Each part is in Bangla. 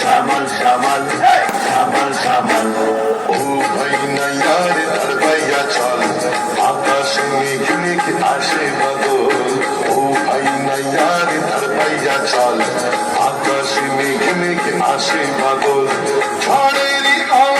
সামাল সামাল সামাল ও ভাই না ইয়ার তার ভাইয়া চল। আকাশ মেঘ মেঘ আসে বাদল ও ভাই না ইয়ার তার ভাইয়া চল। আকাশ মেঘ মেঘ আসে বাদল ঝড়েরই হাওয়াতে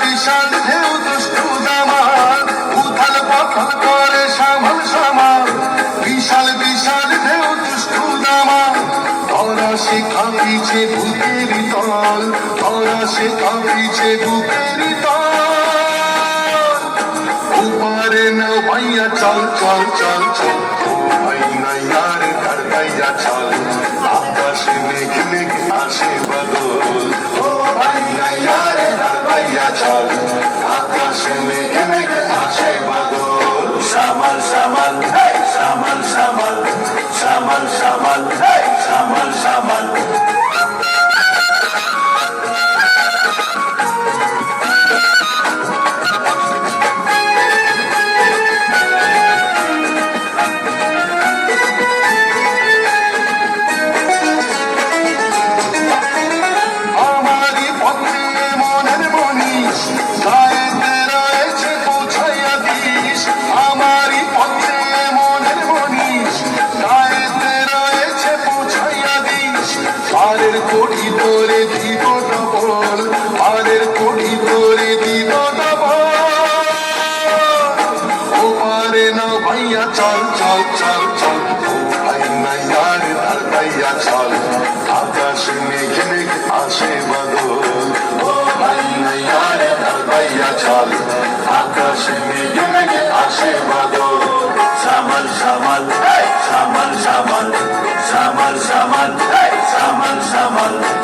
বিশাল ঢেউ দুষ্টু দামাল উথাল পাথাল করে সামাল সামাল বিশাল বিশাল ঢেউ দুষ্টু দামাল ধরা সে কাঁপিছে বুকের তল ধরা সে কাঁপিছে বুকের তল। উপারে না ভাইয়া চল চল চল চল ভাই না ইয়ার, তার ভাইয়া চল। আকাশে মেঘ মেঘ আসে বদল। ও ভাই না চল আকাশে মেঘ মেঘ আসে বদল সামাল সামাল সামাল সামাল সামাল সামাল সামাল সামাল পারের কোটি ধরে দিব ডবল পারের কোটি দিব ডবল ও পারে না ভাইয়া, চল চল চল চল। ভাই না ইয়ার তার ভাইয়া, চল। আকাশ মেঘ মেঘ আসে বদল। ও ভাই না ইয়ার তার ভাইয়া, চল। আকাশ মেঘ মেঘ আসে বদল। সামাল সামাল সামাল সামাল সামাল সামাল। সামাল।